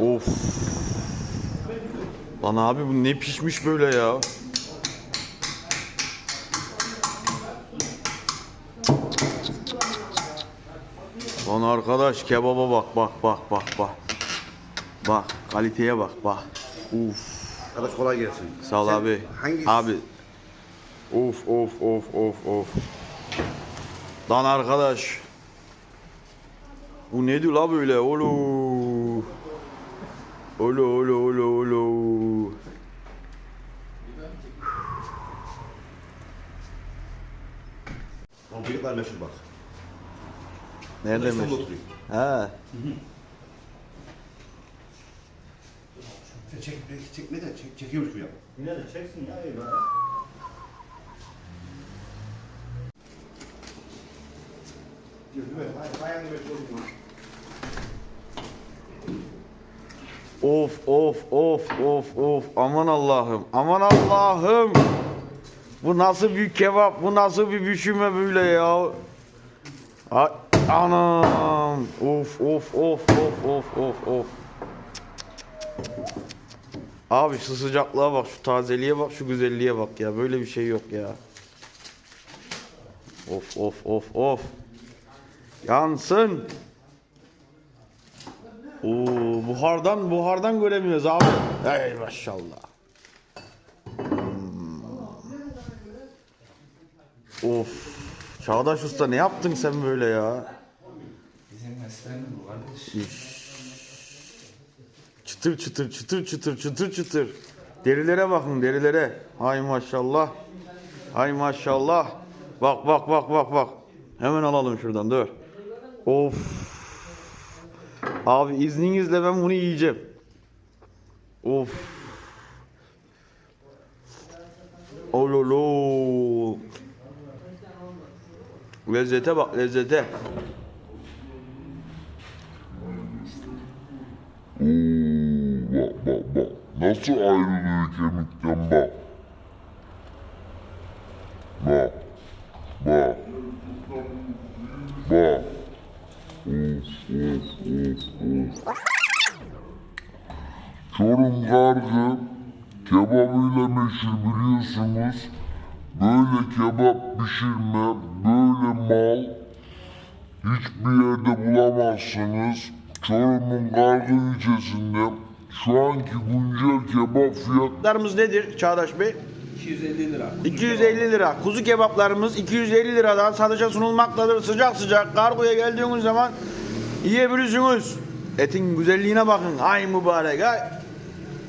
Of. Lan abi bu ne pişmiş böyle ya. Lan arkadaş kebaba bak bak bak bak bak. Bak kaliteye bak bak. Uf. Arkadaş kolay gelsin. Sağ ol Sen abi. Hangi Abi. Of of of of of. Lan arkadaş. Bu nedir la böyle? Olu. Olu olu olu olu. Pompilikler meşhur bak. Nerede mi? He. Çek, çek, çek, ne de çek, çekiyormuş bu ya. Yine de çeksin ya be. Diyor değil mi? Hayal meşhur oldu. Of of of of of. Aman Allah'ım. Aman Allah'ım. Bu nasıl bir kebap? Bu nasıl bir pişirme böyle ya? Anam. Of of of of of of of. Abi şu sıcaklığa bak, şu tazeliğe bak, şu güzelliğe bak ya. Böyle bir şey yok ya. Of of of of. Yansın. Oo, buhardan buhardan göremiyoruz abi. Ey maşallah. Hmm. Of. Çağdaş Usta ne yaptın sen böyle ya? Bizim mesleğimiz bu kardeş. Çıtır çıtır çıtır çıtır çıtır çıtır. Derilere bakın derilere. Hay maşallah. Hay maşallah. Bak bak bak bak bak. Hemen alalım şuradan dur. Of. Abi izninizle ben bunu yiyeceğim. Of. Ololo. Lezzete bak lezzete. Bak bak bak. Nasıl ayrılıyor kemikten. Bak. Bak. Bak. Çorum kargı kebabıyla meşhur biliyorsunuz. Böyle kebap pişirme, böyle mal hiçbir yerde bulamazsınız. Çorum'un Kargı ilçesinde şu anki güncel kebap fiyat Fiyatlarımız nedir Çağdaş Bey? 250 lira. 250 lira. Kuzu kebaplarımız 250 liradan satışa sunulmaktadır. Sıcak sıcak kargoya geldiğiniz zaman yiyebilirsiniz. Etin güzelliğine bakın. Ay mübarek ay.